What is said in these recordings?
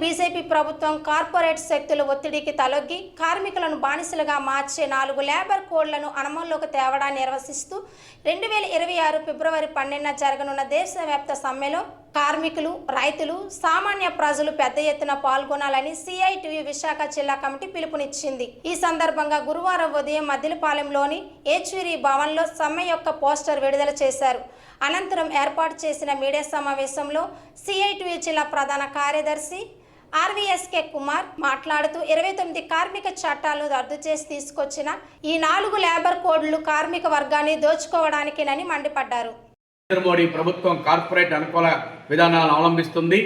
BJP ప్రభుత్వం corporate శక్తుల ఒత్తిడికి తలొగ్గి కార్మికులను బానిసలుగా మార్చే నాలుగు లేబర్ కోడ్లను అమల్లోకి తేవడాన్ని నిర్వహిస్తూ రెండు వేల ఇరవై ఆరు ఫిబ్రవరి పన్నెండున జరగనున్న దేశవ్యాప్త సమ్మెలో కార్మికులు రైతులు సామాన్య ప్రజలు పెద్ద ఎత్తున పాల్గొనాలని సిఐటియు విశాఖ జిల్లా కమిటీ పిలుపునిచ్చింది. ఈ సందర్భంగా గురువారం ఉదయం మద్దిలపాలెంలోని ఏచూరి భవన్లో సమ్మె యొక్క పోస్టర్ విడుదల చేశారు. అనంతరం ఏర్పాటు చేసిన మీడియా సమావేశంలో సిఐటియు జిల్లా ప్రధాన కార్యదర్శి ఆర్వీఎస్కే కుమార్ మాట్లాడుతూ ఇరవై తొమ్మిది కార్మిక చట్టాలు రద్దు చేసి తీసుకొచ్చిన ఈ నాలుగు లేబర్ కోడ్లు కార్మిక వర్గాన్ని దోచుకోవడానికేనని మండిపడ్డారు. నరేంద్ర మోడీ ప్రభుత్వం కార్పొరేట్ అనుకూల విధానాలను అవలంబిస్తుంది.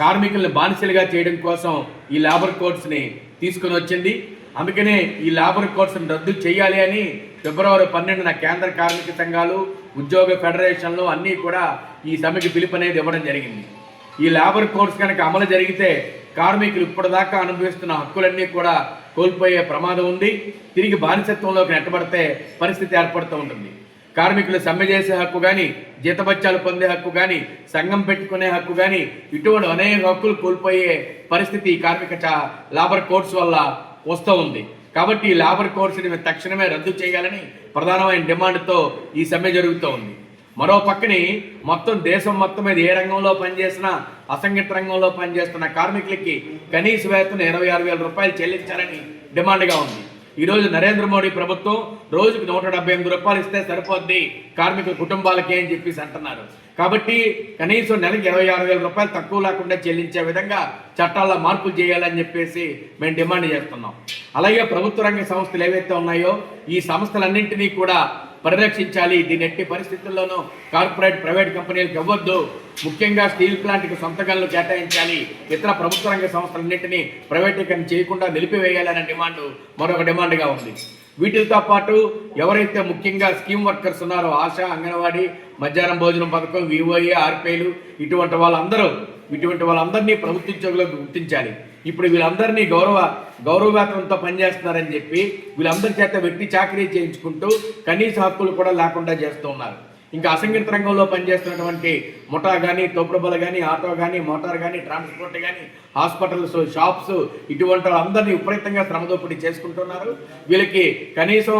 కార్మికుల్ని బానిసలుగా చేయడం కోసం ఈ లేబర్ కోడ్స్ని తీసుకుని వచ్చింది. అందుకనే ఈ లేబర్ కోడ్స్ని రద్దు చేయాలి అని ఫిబ్రవరి పన్నెండున కేంద్ర కార్మిక సంఘాలు ఉద్యోగ ఫెడరేషన్లు అన్నీ కూడా ఈ సమ్మెకి పిలుపు అనేది ఇవ్వడం జరిగింది. ఈ లేబర్ కోడ్స్ కనుక అమలు జరిగితే కార్మికులు ఇప్పటిదాకా అనుభవిస్తున్న హక్కులన్నీ కూడా కోల్పోయే ప్రమాదం ఉంది. తిరిగి బానిసత్వంలోకి నెట్టబడితే పరిస్థితి ఏర్పడుతూ ఉంటుంది. కార్మికులు సమ్మె చేసే హక్కు కానీ జీతభత్యాలు పొందే హక్కు కానీ సంఘం పెట్టుకునే హక్కు కానీ ఇటువంటి అనేక హక్కులు కోల్పోయే పరిస్థితి ఈ కార్మిక లేబర్ కోర్స్ వల్ల వస్తూ ఉంది. కాబట్టి ఈ లేబర్ కోడ్స్ని తక్షణమే రద్దు చేయాలని ప్రధానమైన డిమాండ్తో ఈ సమ్మె జరుగుతూ ఉంది. మరో పక్కని మొత్తం దేశం మొత్తం మీద ఏ రంగంలో పనిచేసినా అసంఘటిత రంగంలో పనిచేస్తున్న కార్మికులకి కనీస వేతన ఇరవై ఆరు వేల రూపాయలు చెల్లించాలని డిమాండ్గా ఉంది. ఈరోజు నరేంద్ర మోడీ ప్రభుత్వం రోజుకి నూట డెబ్బై ఎనిమిది రూపాయలు ఇస్తే సరిపోద్ది కార్మికుల కుటుంబాలకే అని చెప్పేసి అంటున్నారు. కాబట్టి కనీసం నెలకి ఇరవై ఆరు వేల రూపాయలు తక్కువ లేకుండా చెల్లించే విధంగా చట్టాల్లో మార్పులు చేయాలని చెప్పేసి మేము డిమాండ్ చేస్తున్నాం. అలాగే ప్రభుత్వ రంగ సంస్థలు ఏవైతే ఉన్నాయో ఈ సంస్థలన్నింటినీ కూడా పరిరక్షించాలి. దీని ఎట్టి పరిస్థితుల్లోనూ కార్పొరేట్ ప్రైవేట్ కంపెనీలకు ఇవ్వద్దు. ముఖ్యంగా స్టీల్ ప్లాంట్కి సంతకాలను కేటాయించాలి ఇతర ప్రభుత్వ రంగ సంస్థలన్నింటినీ ప్రైవేటీకరణ చేయకుండా నిలిపివేయాలనే డిమాండ్ మరొక డిమాండ్గా ఉంది. వీటితో పాటు ఎవరైతే ముఖ్యంగా స్కీమ్ వర్కర్స్ ఉన్నారో ఆశ అంగన్వాడీ మధ్యాహ్నం భోజనం పథకం వివోఏ ఆర్పీలు ఇటువంటి వాళ్ళందరూ ఇటువంటి వాళ్ళందరినీ ప్రభుత్వ ఉద్యోగులకు గుర్తించాలి. ఇప్పుడు వీళ్ళందరినీ గౌరవ గౌరవవేతనంతో పనిచేస్తున్నారని చెప్పి వీళ్ళందరి చేత వ్యక్తి చాకరీ చేయించుకుంటూ కనీస హక్కులు కూడా లేకుండా చేస్తూ ఉన్నారు. ఇంకా అసంఘటిత రంగంలో పనిచేస్తున్నటువంటి ముఠా కానీ తోపుడుబల కానీ ఆటో కానీ మోటార్ కానీ ట్రాన్స్పోర్ట్ కానీ హాస్పిటల్స్ షాప్స్ ఇటువంటి వాళ్ళందరినీ విపరీతంగా శ్రమదోపిడీ చేసుకుంటున్నారు. వీళ్ళకి కనీసం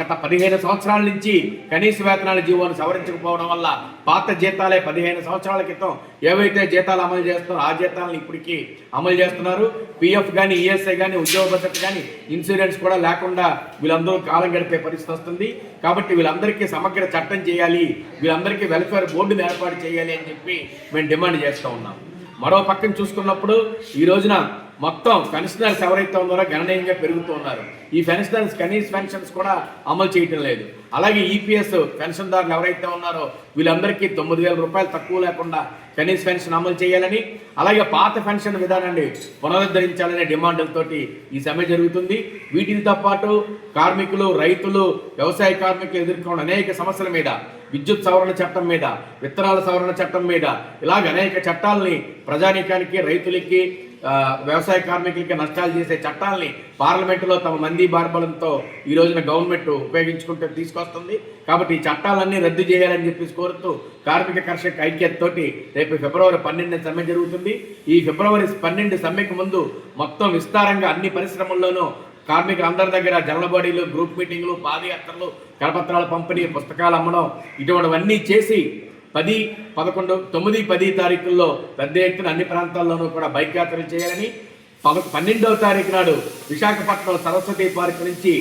గత పదిహేను సంవత్సరాల నుంచి కనీస వేతనాల జీవోను సవరించకపోవడం వల్ల పాత జీతాలే పదిహేను సంవత్సరాల క్రితం ఏవైతే జీతాలు అమలు చేస్తున్నారో ఆ జీతాలను ఇప్పటికీ అమలు చేస్తున్నారు. పిఎఫ్ కానీ ఈఎస్ఐ కానీ ఉద్యోగ భద్రత కానీ ఇన్సూరెన్స్ కూడా లేకుండా వీళ్ళందరూ కాలం గడిపే పరిస్థితి వస్తుంది. కాబట్టి వీళ్ళందరికీ సమగ్ర చట్టం చేయాలి. వీళ్ళందరికీ వెల్ఫేర్ బోర్డును ఏర్పాటు చేయాలి అని చెప్పి మేము డిమాండ్ చేస్తూ ఉన్నాం. మరో పక్కన చూసుకున్నప్పుడు ఈ రోజున మొత్తం పెన్షనర్స్ ఎవరైతే ఉన్నారో గణనీయంగా పెరుగుతూ ఉన్నారు. ఈ పెన్షనర్స్ కనీస పెన్షన్స్ కూడా అమలు చేయటం లేదు. అలాగే ఈపీఎస్ పెన్షన్దారులు ఎవరైతే ఉన్నారో వీళ్ళందరికీ తొమ్మిది వేల రూపాయలు తక్కువ లేకుండా కనీస పెన్షన్ అమలు చేయాలని అలాగే పాత పెన్షన్ విధానాన్ని పునరుద్ధరించాలనే డిమాండ్లతోటి ఈ సమ్మె జరుగుతుంది. వీటితో పాటు కార్మికులు రైతులు వ్యవసాయ కార్మికులు ఎదుర్కొన్న అనేక సమస్యల మీద విద్యుత్ సవరణ చట్టం మీద విత్తనాల సవరణ చట్టం మీద ఇలాగ అనేక చట్టాలని ప్రజానీకానికి రైతులకి వ్యవసాయ కార్మికులకి నష్టాలు చేసే చట్టాలని పార్లమెంటులో తమ మంది బార్బలంతో ఈ రోజున గవర్నమెంట్ ఉపయోగించుకుంటూ తీసుకొస్తుంది. కాబట్టి ఈ చట్టాలన్నీ రద్దు చేయాలని చెప్పేసి కోరుతూ కార్మిక కర్షక ఐక్యతతోటి రేపు ఫిబ్రవరి పన్నెండున సమ్మె జరుగుతుంది. ఈ ఫిబ్రవరి పన్నెండు సమ్మెకు ముందు మొత్తం విస్తారంగా అన్ని పరిశ్రమల్లోనూ కార్మికులందరి దగ్గర జనలబడీలు గ్రూప్ మీటింగ్లు పాదయాత్రలు కరపత్రాల పంపిణీ పుస్తకాలు అమ్మడం ఇటువంటివన్నీ చేసి పది పదకొండు తొమ్మిది పది తారీఖుల్లో పెద్ద ఎత్తున అన్ని ప్రాంతాల్లోనూ కూడా బైక్ యాత్రలు చేయాలని పద పన్నెండవ తారీఖు నాడు విశాఖపట్నం సరస్వతి పార్క్ నుంచి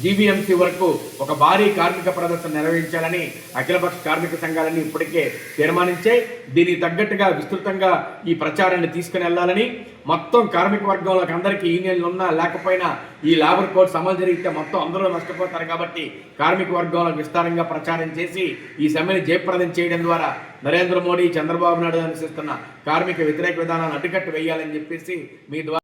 జీబీఎంసీ వరకు ఒక భారీ కార్మిక ప్రదర్శన నిర్వహించాలని అఖిలపక్ష కార్మిక సంఘాలన్నీ ఇప్పటికే తీర్మానించే దీనికి తగ్గట్టుగా విస్తృతంగా ఈ ప్రచారాన్ని తీసుకుని వెళ్ళాలని మొత్తం కార్మిక వర్గంలోకి అందరికీ యూనియన్లు ఉన్నా లేకపోయినా ఈ లేబర్ కోడ్స్ అమలు జరిగితే మొత్తం అందరూ నష్టపోతారు కాబట్టి కార్మిక వర్గంలో విస్తారంగా ప్రచారం చేసి ఈ సమ్మెను జయప్రదం చేయడం ద్వారా నరేంద్ర మోడీ చంద్రబాబు నాయుడు అనుసరిస్తున్న కార్మిక వ్యతిరేక విధానాన్ని అడ్డుకట్టు వేయాలని చెప్పేసి మీ ద్వారా